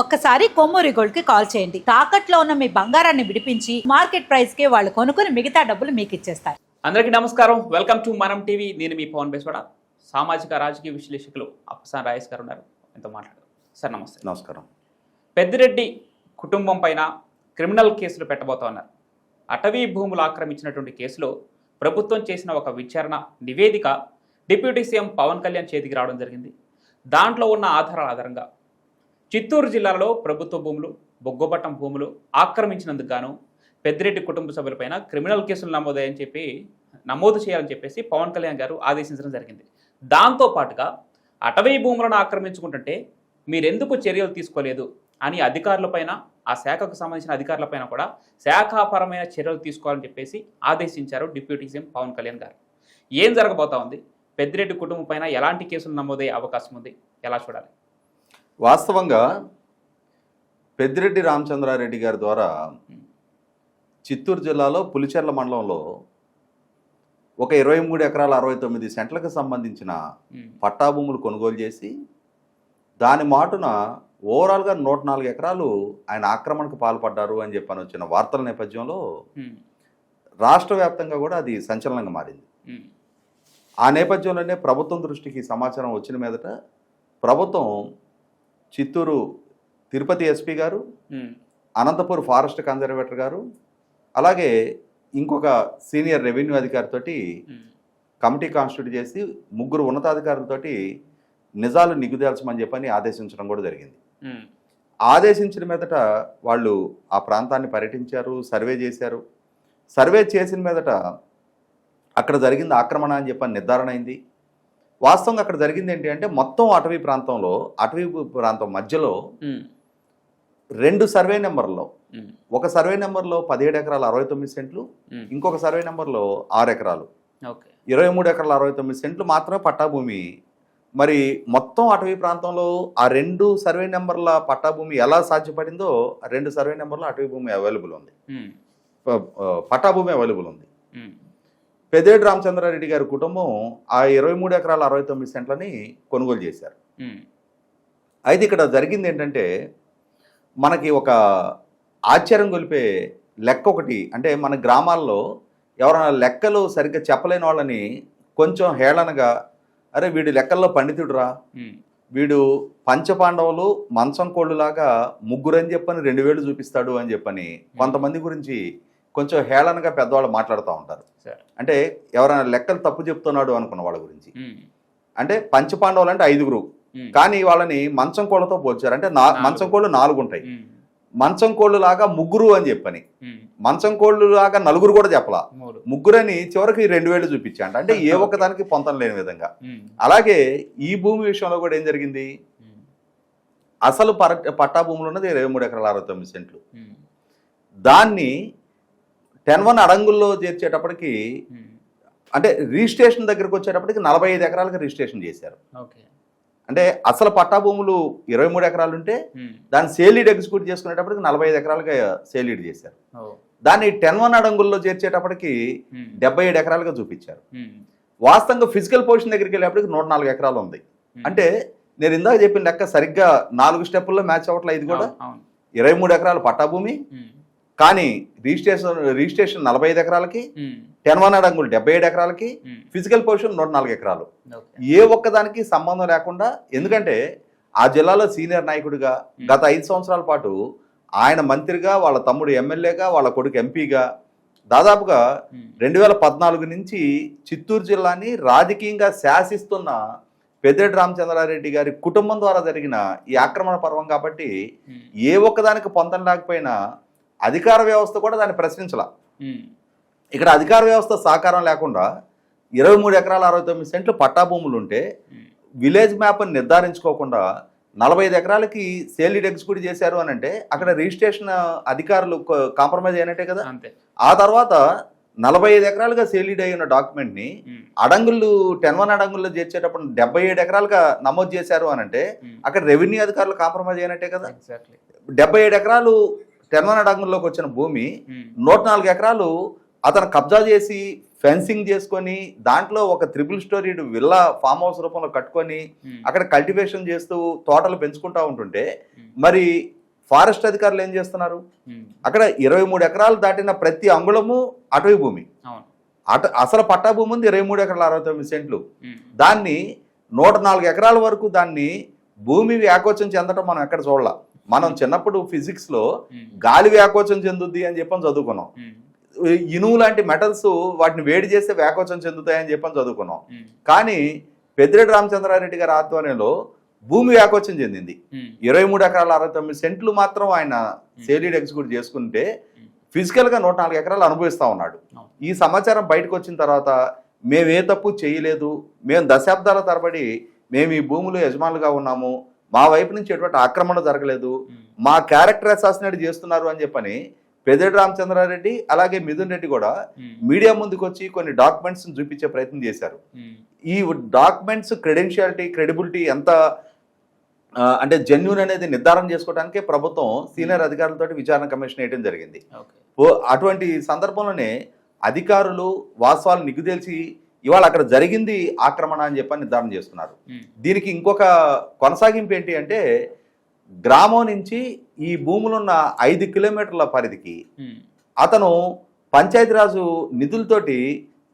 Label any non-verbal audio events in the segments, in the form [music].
ఒక్కసారి కొమ్మూరి గోల్డ్కి కాల్ చేయండి. తాకట్లో ఉన్న మీ బంగారాన్ని విడిపించి మార్కెట్ ప్రైస్కి వాళ్ళు కొనుక్కుని మిగతా డబ్బులు మీకు ఇచ్చేస్తారు. అందరికీ నమస్కారం. Welcome to Manam TV. నేను మీ పవన్ బేస్వాడ. సామాజిక రాజకీయ విశ్లేషకులు అప్పసాన్ రాయేష్ గారు ఉన్నారు. ఎంతో మాట్లాడారు సార్ నమస్తే. నమస్కారం. పెద్దిరెడ్డి కుటుంబం పైన క్రిమినల్ కేసులు పెట్టబోతా ఉన్నారు. అటవీ భూములు ఆక్రమించినటువంటి కేసులో ప్రభుత్వం చేసిన ఒక విచారణ నివేదిక డిప్యూటీ సీఎం పవన్ కళ్యాణ్ చేతికి రావడం జరిగింది. దాంట్లో ఉన్న ఆధారాల ఆధారంగా చిత్తూరు జిల్లాలో ప్రభుత్వ భూములు బొగ్గబట్టం భూములు ఆక్రమించినందుకు గాను పెద్దిరెడ్డి కుటుంబ సభ్యులపైన క్రిమినల్ కేసులు నమోదాయని చెప్పి నమోదు చేయాలని చెప్పేసి పవన్ కళ్యాణ్ గారు ఆదేశించడం జరిగింది. దాంతో పాటుగా అటవీ భూములను ఆక్రమించుకుంటుంటే మీరెందుకు చర్యలు తీసుకోలేదు అని అధికారులపైన ఆ శాఖకు సంబంధించిన అధికారులపైన కూడా శాఖాపరమైన చర్యలు తీసుకోవాలని చెప్పేసి ఆదేశించారు డిప్యూటీ సీఎం పవన్ కళ్యాణ్ గారు. ఏం జరగబోతా ఉంది? పెద్దిరెడ్డి కుటుంబం పైన ఎలాంటి కేసులు నమోదయ్యే అవకాశం ఉంది? ఎలా చూడాలి? వాస్తవంగా పెద్దిరెడ్డి రామచంద్రారెడ్డి గారి ద్వారా చిత్తూరు జిల్లాలో పులిచెర్ల మండలంలో ఒక ఇరవై మూడు ఎకరాల అరవై తొమ్మిది సెంట్లకు సంబంధించిన ఉమ్, పట్టా భూములు కొనుగోలు చేసి దాని మాటున ఓవరాల్గా నూట నాలుగు ఎకరాలు ఆయన ఆక్రమణకు పాల్పడ్డారు అని చెప్పని వచ్చిన వార్తల నేపథ్యంలో రాష్ట్ర వ్యాప్తంగా కూడా అది సంచలనంగా మారింది. ఆ నేపథ్యంలోనే ప్రభుత్వం దృష్టికి సమాచారం వచ్చిన మీదట ప్రభుత్వం చిత్తూరు తిరుపతి ఎస్పీ గారు అనంతపూర్ ఫారెస్ట్ కన్జర్వేటర్ గారు అలాగే ఇంకొక సీనియర్ రెవెన్యూ అధికారితోటి కమిటీ కాన్స్టిట్యూట్ చేసి ముగ్గురు ఉన్నతాధికారులతోటి నిజాలు నిగుదేల్చమని చెప్పని ఆదేశించడం కూడా జరిగింది. ఆదేశించిన మీదట వాళ్ళు ఆ ప్రాంతాన్ని పర్యటించారు సర్వే చేశారు. సర్వే చేసిన మీదట అక్కడ జరిగింది ఆక్రమణ అని చెప్పని నిర్ధారణ అయింది. వాస్తవంగా అక్కడ జరిగింది ఏంటి అంటే మొత్తం అటవీ ప్రాంతంలో అటవీ ప్రాంతం మధ్యలో రెండు సర్వే నెంబర్లో. ఒక సర్వే నెంబర్లో పదిహేడు ఎకరాల అరవై తొమ్మిది సెంట్లు ఇంకొక సర్వే నెంబర్లో ఆరు ఎకరాలు. ఇరవై మూడు ఎకరాల అరవై తొమ్మిది సెంట్లు మాత్రమే పట్టాభూమి. మరి మొత్తం అటవీ ప్రాంతంలో ఆ రెండు సర్వే నెంబర్ల పట్టాభూమి ఎలా సాధ్యపడిందో రెండు సర్వే నెంబర్లో అటవీ భూమి అవైలబుల్ ఉంది. పట్టాభూమి అవైలబుల్ ఉంది. ఉమ్, పెద్దేడు రామచంద్రారెడ్డి గారి కుటుంబం ఆ ఇరవై మూడు ఎకరాల అరవై తొమ్మిది సెంట్లని కొనుగోలు చేశారు. అయితే ఇక్కడ జరిగింది ఏంటంటే మనకి ఒక ఆశ్చర్యం గొలిపే లెక్క ఒకటి అంటే మన గ్రామాల్లో ఎవరైనా లెక్కలు సరిగ్గా చెప్పలేని వాళ్ళని కొంచెం హేళనగా అరే వీడు లెక్కల్లో పండితుడురా. వీడు పంచపాండవులు మంచం కోళ్ళులాగా ముగ్గురు అని చెప్పని రెండు వేలు చూపిస్తాడు అని చెప్పని కొంతమంది గురించి కొంచెం హేళనగా పెద్దవాళ్ళు మాట్లాడుతూ ఉంటారు. అంటే ఎవరైనా లెక్కలు తప్పు చెప్తున్నాడు అనుకున్న వాళ్ళ గురించి. అంటే పంచపాండవులు అంటే ఐదుగురు. కానీ వాళ్ళని మంచం కోళ్ళతో పోల్చారు. అంటే మంచం కోళ్ళు నాలుగు ఉంటాయి మంచం కోళ్ళు లాగా ముగ్గురు అని చెప్పని. మంచం కోళ్ళు లాగా నలుగురు కూడా చెప్పలా. ముగ్గురని చివరికి రెండు వేలు చూపించాంట అంటే ఏ [laughs] ఒక్కదానికి పొంతం లేని విధంగా. అలాగే ఈ భూమి విషయంలో కూడా ఏం జరిగింది? అసలు పర పట్టా భూములు ఉన్నది ఇరవై మూడు ఎకరాల అరవై తొమ్మిది సెంట్లు. దాన్ని టెన్ వన్ అడంగుల్లో చేర్చేటప్పటికి అంటే రిజిస్ట్రేషన్ దగ్గరకు వచ్చేటప్పటికి నలభై ఐదు ఎకరాలకు రిజిస్ట్రేషన్ చేశారు. అంటే అసలు పట్టా భూములు ఇరవై మూడు ఎకరాలు ఉంటే దాన్ని సేలీడ్ ఎగ్జిక్యూట్ చేసుకునేటప్పటికి నలభై ఐదు ఎకరాలుగా సేలీడ్ చేశారు. దాన్ని టెన్ వన్ అడంగుల్లో చేర్చేటప్పటికి డెబ్బై ఏడు ఎకరాలుగా చూపించారు. వాస్తవంగా ఫిజికల్ పొజిషన్ దగ్గరికి వెళ్ళేప్పటికి నూట నాలుగు ఎకరాలు ఉంది. అంటే నేను ఇందాక చెప్పిన లెక్క సరిగ్గా నాలుగు స్టెప్పుల్లో మ్యాచ్ అవ్వట్లేదు ఇది కూడా. ఇరవై మూడు ఎకరాలు పట్టా భూమి కానీ రిజిస్ట్రేషన్ రిజిస్ట్రేషన్ నలభై ఐదు ఎకరాలకి టెన్ వన్ అడంగులు డెబ్బై ఏడు ఎకరాలకి ఫిజికల్ పొజిషన్ నూట నాలుగు ఎకరాలు. ఏ ఒక్కదానికి సంబంధం లేకుండా ఎందుకంటే ఆ జిల్లాలో సీనియర్ నాయకుడిగా గత ఐదు సంవత్సరాల పాటు ఆయన మంత్రిగా వాళ్ళ తమ్ముడు ఎమ్మెల్యేగా వాళ్ళ కొడుకు ఎంపీగా దాదాపుగా రెండు వేల పద్నాలుగు నుంచి చిత్తూరు జిల్లాని రాజకీయంగా శాసిస్తున్న పెద్దిరెడ్డి రామచంద్రారెడ్డి గారి కుటుంబం ద్వారా జరిగిన ఈ ఆక్రమణ పర్వం కాబట్టి ఏ ఒక్కదానికి పొంతం లేకపోయినా అధికార వ్యవస్థ కూడా దాన్ని ప్రశ్నించాల. ఇక్కడ అధికార వ్యవస్థ సహకారం లేకుండా ఇరవై మూడు ఎకరాల అరవై తొమ్మిది సెంట్లు పట్టా భూములు ఉంటే విలేజ్ మ్యాప్ని నిర్ధారించుకోకుండా నలభై ఐదు ఎకరాలకి సేలీడ్ ఎగ్జిక్యూట్ చేశారు అని అంటే అక్కడ రిజిస్ట్రేషన్ అధికారులు కాంప్రమైజ్ అయినట్టే కదా? అంతే. ఆ తర్వాత నలభై ఐదు ఎకరాలుగా సేలీడ్ అయి ఉన్న డాక్యుమెంట్ని అడంగులు టెన్ వన్ అడంగుల్లో చేర్చేటప్పుడు డెబ్బై ఏడు ఎకరాలుగా నమోదు చేశారు అని అంటే అక్కడ రెవెన్యూ అధికారులు కాంప్రమైజ్ అయినట్టే కదా? ఎగ్జాక్ట్లీ డెబ్బై ఏడు ఎకరాలు టెన్ వన్ అడంగుల్లోకి వచ్చిన భూమి నూట నాలుగు ఎకరాలు అతను కబ్జా చేసి ఫెన్సింగ్ చేసుకొని దాంట్లో ఒక triple storeyed villa farm house రూపంలో కట్టుకొని అక్కడ కల్టివేషన్ చేస్తూ తోటలు పెంచుకుంటా ఉంటుంటే మరి ఫారెస్ట్ అధికారులు ఏం చేస్తున్నారు? అక్కడ ఇరవై మూడు ఎకరాలు దాటిన ప్రతి అంగుళము అటవీ భూమి. అట అసలు పట్టా భూమి ఉంది ఇరవై మూడు ఎకరాల అరవై తొమ్మిది సెంట్లు. దాన్ని నూట నాలుగు ఎకరాల వరకు దాన్ని భూమి వ్యాకోచం చెందటం మనం ఎక్కడ చూడాల. మనం చిన్నప్పుడు ఫిజిక్స్లో గాలి వ్యాకోచం చెందుద్ది అని చెప్పని చదువుకున్నాం. ఇనుము లాంటి మెటల్స్ వాటిని వేడి చేస్తే వ్యాకోచం చెందుతాయని చెప్పని చదువుకున్నాం. కానీ పెద్దిరెడ్డి రామచంద్రారెడ్డి గారి ఆధ్వర్యంలో భూమి వ్యాకోచం చెందింది. ఇరవై మూడు ఎకరాల అరవై తొమ్మిది సెంట్లు మాత్రం ఆయన సేలీడ్ ఎగ్జిక్యూట్ చేసుకుంటే ఫిజికల్గా నూట నాలుగు ఎకరాలు అనుభవిస్తా ఉన్నాడు. ఈ సమాచారం బయటకు వచ్చిన తర్వాత మేము ఏ తప్పు చేయలేదు. మేము దశాబ్దాల తరబడి మేము ఈ భూములు యజమానులుగా ఉన్నాము. మా వైపు నుంచి ఎటువంటి ఆక్రమణ జరగలేదు. మా క్యారెక్టర్ అసాసినేట్ చేస్తున్నారు అని చెప్పని పెద్దిరెడ్డి రామచంద్రారెడ్డి అలాగే మిథున్ రెడ్డి కూడా మీడియా ముందుకు వచ్చి కొన్ని డాక్యుమెంట్స్ చూపించే ప్రయత్నం చేశారు. ఈ డాక్యుమెంట్స్ క్రెడెన్షియాలిటీ క్రెడిబిలిటీ ఎంత అంటే జెన్యున్ అనేది నిర్ధారణ చేసుకోవడానికే ప్రభుత్వం సీనియర్ అధికారులతో విచారణ కమిషన్ వేయడం జరిగింది. అటువంటి సందర్భంలోనే అధికారులు వాస్తవాలు నిగ్గుదేల్చి ఇవాళ అక్కడ జరిగింది ఆక్రమణ అని చెప్పని నిర్ధారణ చేస్తున్నారు. దీనికి ఇంకొక కొనసాగింపు ఏంటి అంటే గ్రామం నుంచి ఈ భూములున్న ఐదు కిలోమీటర్ల పరిధికి అతను పంచాయతీరాజు నిధులతోటి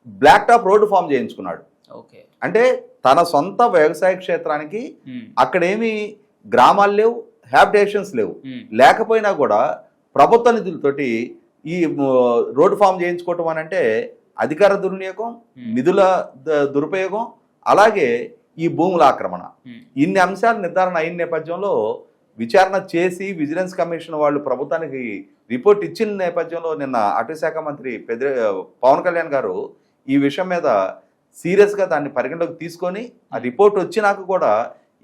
బ్లాక్ టాప్ రోడ్డు ఫామ్ చేయించుకున్నాడు. ఓకే. అంటే తన సొంత వ్యవసాయ క్షేత్రానికి అక్కడేమి గ్రామాలు లేవు హ్యాబిటేషన్స్ లేవు. లేకపోయినా కూడా ప్రభుత్వ నిధులతోటి ఈ రోడ్డు ఫామ్ చేయించుకోవటం అని అంటే అధికార దుర్వినియోగం ఉమ్, నిధుల దురుపయోగం అలాగే ఈ భూముల ఆక్రమణ. ఉమ్, ఇన్ని అంశాలు నిర్ధారణ అయిన నేపథ్యంలో విచారణ చేసి విజిలెన్స్ కమిషన్ వాళ్ళు ప్రభుత్వానికి రిపోర్ట్ ఇచ్చిన నేపథ్యంలో నిన్న అటవీ శాఖ మంత్రి పెద్ద పవన్ కళ్యాణ్ గారు ఈ విషయం మీద సీరియస్గా దాన్ని పరిగణలోకి తీసుకొని ఆ రిపోర్ట్ వచ్చినాక కూడా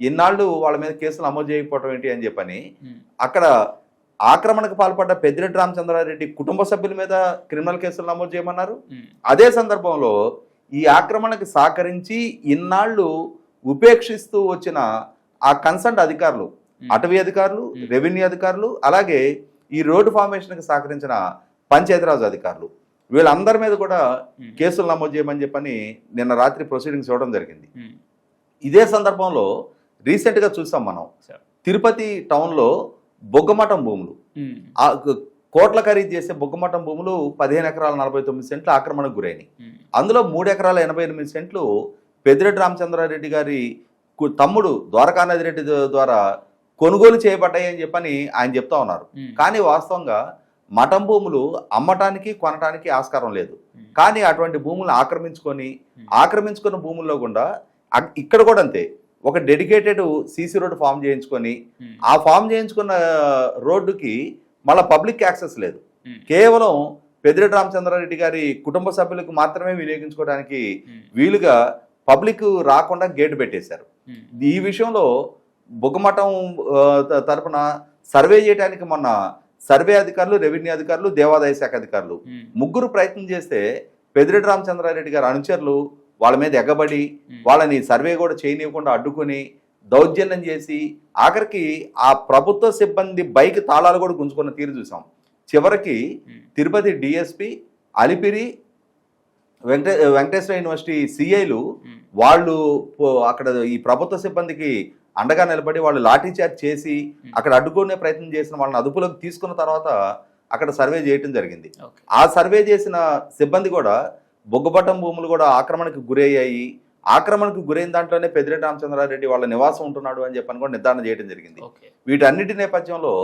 ఇన్నాళ్ళు వాళ్ళ మీద కేసులు నమోదు చేయకపోవడం ఏంటి అని చెప్పని అక్కడ ఆక్రమణకు పాల్పడ్డ పెద్దిరెడ్డి రామచంద్రారెడ్డి కుటుంబ సభ్యుల మీద క్రిమినల్ కేసులు నమోదు చేయమన్నారు. అదే సందర్భంలో ఈ ఆక్రమణకి సహకరించి ఇన్నాళ్ళు ఉపేక్షిస్తూ వచ్చిన ఆ కన్సర్ట్ అధికారులు అటవీ అధికారులు. రెవెన్యూ అధికారులు అలాగే ఈ రోడ్డు ఫార్మేషన్కి సహకరించిన పంచాయతీరాజ్ అధికారులు వీళ్ళందరి మీద కూడా కేసులు నమోదు చేయమని చెప్పని నిన్న రాత్రి ప్రొసీడింగ్స్ ఇవ్వడం జరిగింది. ఇదే సందర్భంలో రీసెంట్గా చూసాం మనం. తిరుపతి టౌన్లో బొగ్గమఠం భూములు. కోట్ల ఖరీదు చేసే బొగ్గమఠం భూములు పదిహేను ఎకరాల నలభై తొమ్మిది సెంట్లు ఆక్రమణకు గురైనాయి. అందులో మూడు ఎకరాల ఎనభై ఎనిమిది సెంట్లు పెద్దిరెడ్డి రామచంద్రారెడ్డి గారి తమ్ముడు ద్వారకానాథి రెడ్డి ద్వారా కొనుగోలు చేయబడ్డాయి అని చెప్పని ఆయన చెప్తా ఉన్నారు. కానీ వాస్తవంగా మఠం భూములు అమ్మటానికి కొనటానికి ఆస్కారం లేదు. కానీ అటువంటి భూములను ఆక్రమించుకొని. ఆక్రమించుకున్న భూముల్లో గుండా అక్- ఇక్కడ కూడా అంతే. ఒక డెడికేటెడ్ సీసీ రోడ్డు ఫామ్ చేయించుకొని ఉమ్, ఆ ఫామ్ చేయించుకున్న రోడ్డుకి మళ్ళీ పబ్లిక్ యాక్సెస్ లేదు. ఉమ్, కేవలం పెద్దిరెడ్డి రామచంద్రారెడ్డి గారి కుటుంబ సభ్యులకు మాత్రమే వినియోగించుకోవడానికి ఉమ్, వీలుగా పబ్లిక్ రాకుండా గేటు పెట్టేశారు. ఈ విషయంలో బుగ్గమఠం ఆ, త- తరపున సర్వే చేయడానికి మొన్న సర్వే అధికారులు రెవెన్యూ అధికారులు దేవాదాయ శాఖ అధికారులు ముగ్గురు ప్రయత్నం చేస్తే పెద్దిరెడ్డి రామచంద్రారెడ్డి గారి అనుచరులు వాళ్ళ మీద ఎగబడి వాళ్ళని సర్వే కూడా చేయనివ్వకుండా అడ్డుకొని దౌర్జన్యం చేసి ఆఖరికి ఆ ప్రభుత్వ సిబ్బంది బైక్ తాళాలు కూడా గుంజుకున్న తీరు చూసాం. చివరికి తిరుపతి డిఎస్పి అలిపిరి వెంకటే వెంకటేశ్వర యూనివర్సిటీ సిఐలు వాళ్ళు అక్కడ ఈ ప్రభుత్వ సిబ్బందికి అండగా నిలబడి వాళ్ళు లాఠీ చార్జ్ చేసి అక్కడ అడ్డుకునే ప్రయత్నం చేసిన వాళ్ళని అదుపులోకి తీసుకున్న తర్వాత అక్కడ సర్వే చేయటం జరిగింది. ఆ సర్వే చేసిన సిబ్బంది కూడా బొగ్గబట్టం భూములు కూడా ఆక్రమణకు గురయ్యాయి. ఆక్రమణకు గురైన దాంట్లోనే పెద్దిరెడ్డి రామచంద్రారెడ్డి వాళ్ళ నివాసం ఉంటున్నాడు అని చెప్పని కూడా నిర్ధారణ చేయడం జరిగింది. వీటన్నిటి నేపథ్యంలో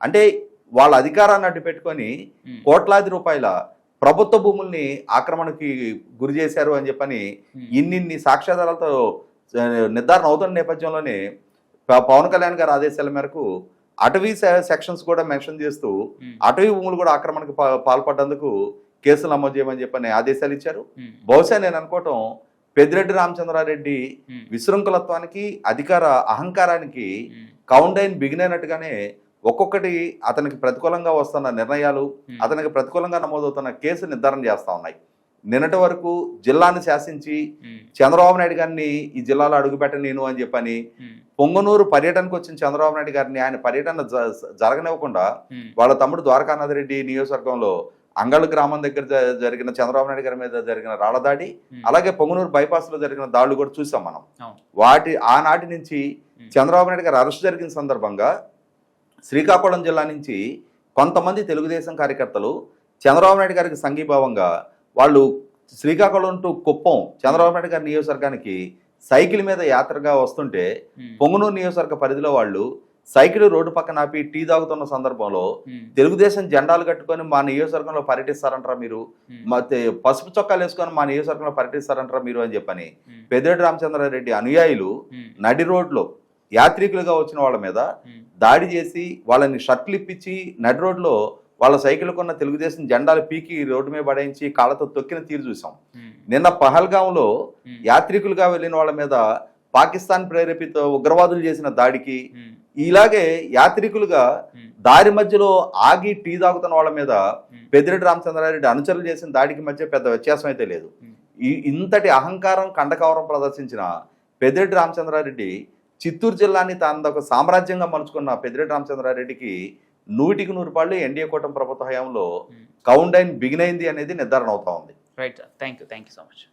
అంటే వాళ్ళ అధికారాన్ని అడ్డు పెట్టుకొని కోట్లాది రూపాయల ప్రభుత్వ భూముల్ని ఆక్రమణకి గురి చేశారు అని చెప్పని ఇన్నిన్ని సాక్ష్యాధారాలతో నిర్ధారణ అవుతున్న నేపథ్యంలోనే పవన్ కళ్యాణ్ గారి ఆదేశాల మేరకు అటవీ సెక్షన్స్ కూడా మెన్షన్ చేస్తూ అటవీ భూములు కూడా ఆక్రమణకు పాల్పడ్డందుకు కేసులు నమోదు చేయమని చెప్పని ఆదేశాలు ఇచ్చారు. బహుశా నేను అనుకోవటం పెద్దిరెడ్డి రామచంద్రారెడ్డి విశృంఖలత్వానికి అధికార అహంకారానికి ఉమ్, కౌంట్ అయిన బిగిన్ అయినట్టుగానే ఒక్కొక్కటి అతనికి ప్రతికూలంగా వస్తున్న నిర్ణయాలు అతనికి ప్రతికూలంగా నమోదవుతున్న కేసు నిర్ధారణ చేస్తా ఉన్నాయి. నిన్నటి వరకు జిల్లాను శాసించి చంద్రబాబు నాయుడు గారిని ఈ జిల్లాలో అడుగుపెట్ట నేను అని చెప్పని పొంగనూరు పర్యటనకు వచ్చిన చంద్రబాబు నాయుడు గారిని ఆయన పర్యటన జరగనివ్వకుండా వాళ్ళ తమ్ముడు ద్వారకానాథ్ రెడ్డి నియోజకవర్గంలో అంగళ గ్రామం దగ్గర జరిగిన చంద్రబాబు నాయుడు గారి మీద జరిగిన రాళ్ళదాడి ఉమ్, అలాగే పొంగనూరు bypass లో జరిగిన దాడులు కూడా చూసాం మనం. వాటి ఆనాటి నుంచి చంద్రబాబు నాయుడు గారు అరెస్ట్ జరిగిన సందర్భంగా శ్రీకాకుళం జిల్లా నుంచి కొంతమంది తెలుగుదేశం కార్యకర్తలు చంద్రబాబు నాయుడు గారికి సంఘీభావంగా వాళ్ళు శ్రీకాకుళం టు కుప్పం చంద్రబాబు నాయుడు గారి నియోజకవర్గానికి సైకిల్ మీద యాత్రగా వస్తుంటే పొంగునూరు నియోజకవర్గ పరిధిలో వాళ్ళు సైకిల్ రోడ్డు పక్కన ఆపి టీ తాగుతున్న సందర్భంలో తెలుగుదేశం జెండాలు కట్టుకొని మా నియోజకవర్గంలో పర్యటిస్తారంటారా మీరు? పసుపు చొక్కాలు వేసుకొని మా నియోజకవర్గంలో పర్యటిస్తారంటారా మీరు అని చెప్పని పెద్దిరెడ్డి రామచంద్రారెడ్డి అనుయాయులు నడి రోడ్లో యాత్రికులుగా వచ్చిన వాళ్ళ మీద దాడి చేసి వాళ్ళని షర్ట్లు ఇప్పించి నడి రోడ్లో వాళ్ళ సైకిల్ కొన్న తెలుగుదేశం జెండాలు పీకి రోడ్డు మీద పడేయించి కాళ్ళతో తొక్కిన తీరు చూసాం. నిన్న పహల్గాంలో యాత్రికులుగా వెళ్ళిన వాళ్ళ మీద పాకిస్తాన్ ప్రేరేపిత ఉగ్రవాదులు చేసిన దాడికి ఇలాగే యాత్రికులుగా దారి మధ్యలో ఆగి టీ తాగుతున్న వాళ్ళ మీద పెద్దిరెడ్డి రామచంద్రారెడ్డి అనుచరులు చేసిన దాడికి మధ్య పెద్ద వ్యత్యాసం అయితే లేదు. ఈ ఇంతటి అహంకారం కండకవరం ప్రదర్శించిన పెద్దిరెడ్డి రామచంద్రారెడ్డి చిత్తూరు జిల్లాని తాను ఒక సామ్రాజ్యంగా మలుచుకున్న పెద్దిరెడ్డి రామచంద్రారెడ్డికి నూటికి నూరు పాళ్ళు ఎన్డీఏ కూటమి ప్రభుత్వ హయాంలో. కౌంట్ డైన్ బిగిన్ అయింది అనేది నిర్ధారణ అవుతా ఉంది. Right thank you thank you so much